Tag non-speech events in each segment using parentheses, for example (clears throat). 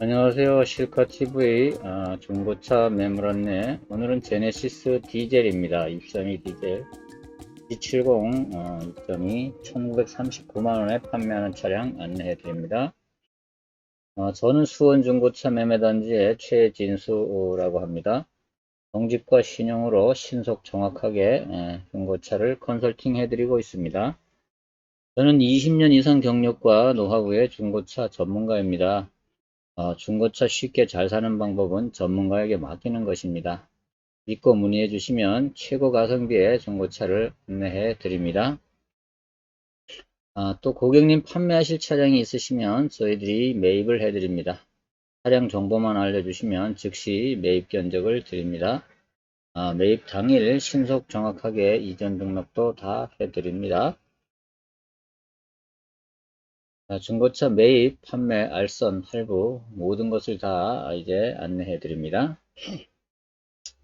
안녕하세요. 실카TV 아, 중고차 매물 안내. 오늘은 제네시스 디젤입니다. 2.2 디젤. G70 어, 2.2 1939만원에 판매하는 차량 안내해 드립니다. 어, 저는 수원 중고차 매매단지의 최진수라고 합니다. 정직과 신용으로 신속 정확하게 예, 중고차를 컨설팅 해 드리고 있습니다. 저는 20년 이상 경력과 노하우의 중고차 전문가입니다. 어, 중고차 쉽게 잘 사는 방법은 전문가에게 맡기는 것입니다. 믿고 문의해 주시면 최고 가성비의 중고차를 안내해 드립니다. 아, 또 고객님 판매하실 차량이 있으시면 저희들이 매입을 해 드립니다. 차량 정보만 알려주시면 즉시 매입 견적을 드립니다. 아, 매입 당일 신속 정확하게 이전 등록도 다 해드립니다. 자, 중고차 매입, 판매, 알선, 할부 모든 것을 다 이제 안내해 드립니다.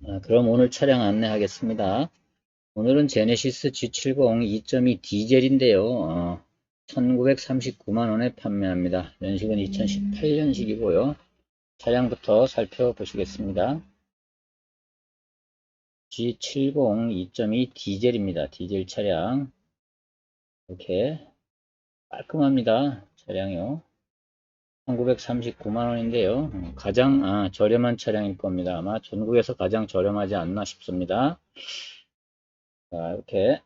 아, 그럼 오늘 차량 안내하겠습니다. 오늘은 제네시스 G70 2.2 디젤인데요. 어, 1939만원에 판매합니다. 연식은 2018년식이고요. 차량부터 살펴보시겠습니다. G70 2.2 디젤입니다. 디젤 차량. 이렇게 깔끔합니다. 차량이요. 1939만원인데요. 가장 아, 저렴한 차량일 겁니다. 아마 전국에서 가장 저렴하지 않나 싶습니다. 자, 이렇게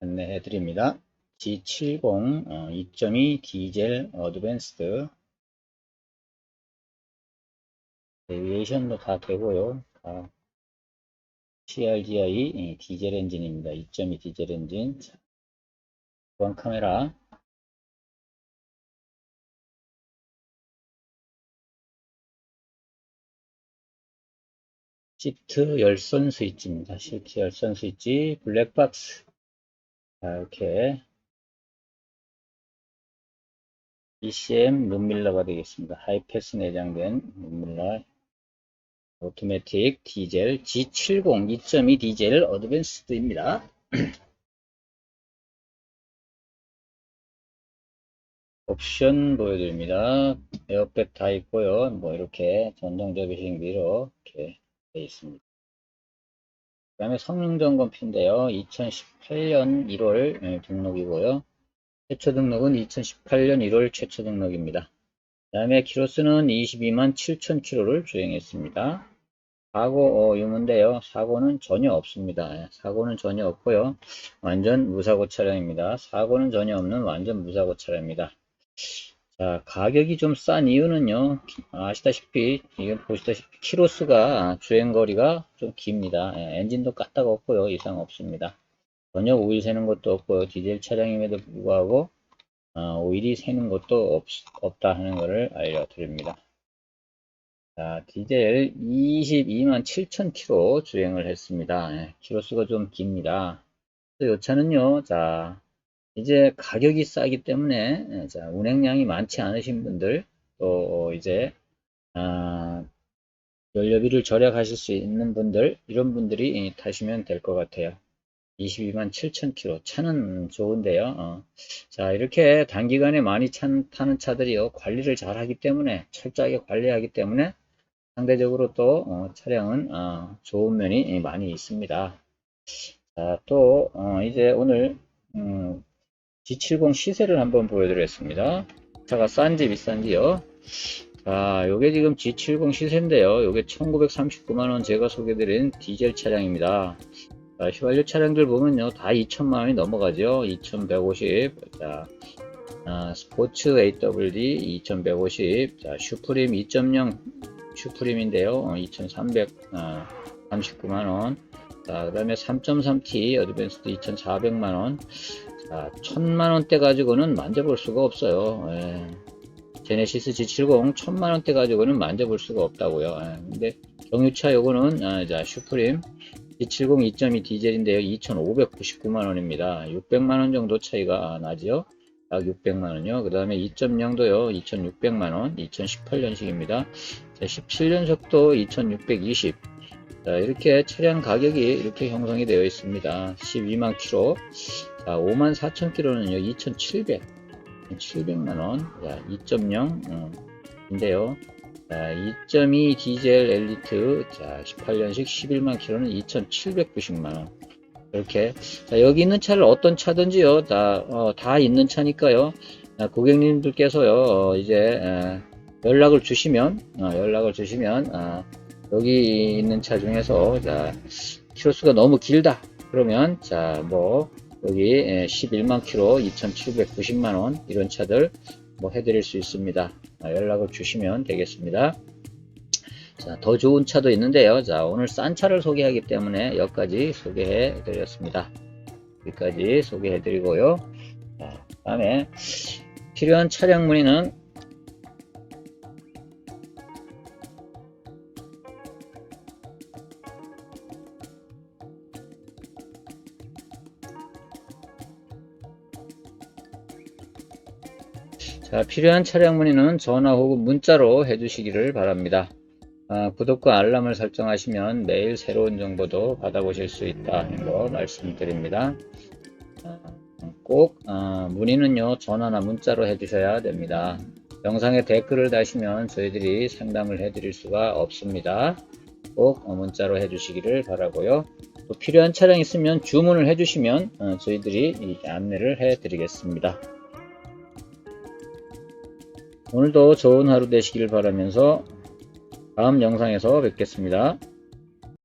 안내해 드립니다. G70 어, 2.2 디젤 어드밴스드 베리에이션도 다 되고요. 다 CRDI 디젤 엔진입니다. 2.2 디젤 엔진. 보안 카메라. 시트 열선 스위치입니다. 시트 열선 스위치, 블랙박스. 자, 이렇게 ECM 룸밀러가 되겠습니다. 하이패스 내장된 룸밀러 오토매틱 디젤 G70 2.2 디젤 어드밴스드입니다. (clears throat) 옵션 보여드립니다. 에어백 다 있고요. 뭐 이렇게 전동 접이식 미러 이렇게 되어 있습니다. 그 다음에 성능 점검표인데요. 2018년 1월 등록이고요. 최초 등록은 2018년 1월 최초 등록입니다. 그 다음에 키로수는 22만 7천 킬로를 주행했습니다. 사고 어, 유무인데요. 사고는 전혀 없습니다. 예, 사고는 전혀 없고요. 완전 무사고 차량입니다. 사고는 전혀 없는 완전 무사고 차량입니다. 자, 가격이 좀 싼 이유는요. 아시다시피, 이건 보시다시피 키로수가 주행 거리가 좀 깁니다. 예, 엔진도 까딱 없고요. 이상 없습니다. 전혀 오일 새는 것도 없고요. 디젤 차량임에도 불구하고 어, 오일이 새는 것도 없, 다 하는 것을 알려드립니다. 자, 디젤 22만 7천 킬로 주행을 했습니다. 예, 키로수가 좀 깁니다. 이 차는요, 자, 이제 가격이 싸기 때문에, 예, 자, 운행량이 많지 않으신 분들, 또 이제, 아, 연료비를 절약하실 수 있는 분들, 이런 분들이 타시면 될 것 같아요. 22만 7천 킬로 차는 좋은데요. 어. 자 이렇게 단기간에 많이 찬, 타는 차들이요 관리를 잘 하기 때문에 철저하게 관리하기 때문에 상대적으로 또 어, 차량은 어, 좋은 면이 많이 있습니다. 자, 또 어, 이제 오늘 음, G70 시세를 한번 보여드리겠습니다. 차가 싼지 비싼지요. 자, 요게 지금 G70 시세인데요. 요게 1939만원 제가 소개드린 디젤 차량입니다. 자, 휘발유 차량들 보면요. 다 2천만원이 넘어가죠. 2150. 자, 아, 스포츠 AWD 2150. 자, 슈프림 2.0 슈프림인데요. 2,339만원. 자, 그 다음에 3.3T 어드밴스드 2,400만원. 자, 1000만원대 가지고는 만져볼 수가 없어요. 예. 제네시스 G70 1000만원대 가지고는 만져볼 수가 없다고요. 예. 근데 경유차 요거는, 아, 자, 슈프림 G70 2.2 디젤인데요. 2,599만원입니다. 600만원 정도 차이가 나죠. 약 600만원이요. 그 다음에 2.0도요. 2,600만원. 2018년식입니다. 17년석도 2,620. 자, 이렇게 차량 가격이 이렇게 형성이 되어 있습니다. 12만 킬로. 자, 5만 4천 킬로는요. 2,700. 700만원. 자, 2.0, 어, 인데요. 자, 2.2 디젤 엘리트, 자, 18년식 11만 킬로는 2,790만원. 이렇게. 자, 여기 있는 차를 어떤 차든지요. 다, 어, 다 있는 차니까요. 아, 고객님들께서요, 어, 이제, 에, 연락을 주시면, 어, 연락을 주시면, 아, 여기 있는 차 중에서, 자, 키로수가 너무 길다. 그러면, 자, 뭐, 여기 에, 11만 킬로 2,790만원, 이런 차들, 뭐, 해드릴 수 있습니다. 아, 연락을 주시면 되겠습니다. 자, 더 좋은 차도 있는데요. 자, 오늘 싼 차를 소개하기 때문에 여기까지 소개해 드렸습니다. 여기까지 소개해 드리고요. 자, 다음에 필요한 차량 문의는 자, 필요한 차량 문의는 전화 혹은 문자로 해주시기를 바랍니다. 아, 구독과 알람을 설정하시면 매일 새로운 정보도 받아보실 수 있다는 거 말씀드립니다. 아, 꼭 아, 문의는요 전화나 문자로 해주셔야 됩니다. 영상에 댓글을 다시면 저희들이 상담을 해드릴 수가 없습니다. 꼭 어, 문자로 해주시기를 바라고요. 또 필요한 차량 있으면 주문을 해주시면 어, 저희들이 이 안내를 해드리겠습니다. 오늘도 좋은 하루 되시길 바라면서 다음 영상에서 뵙겠습니다.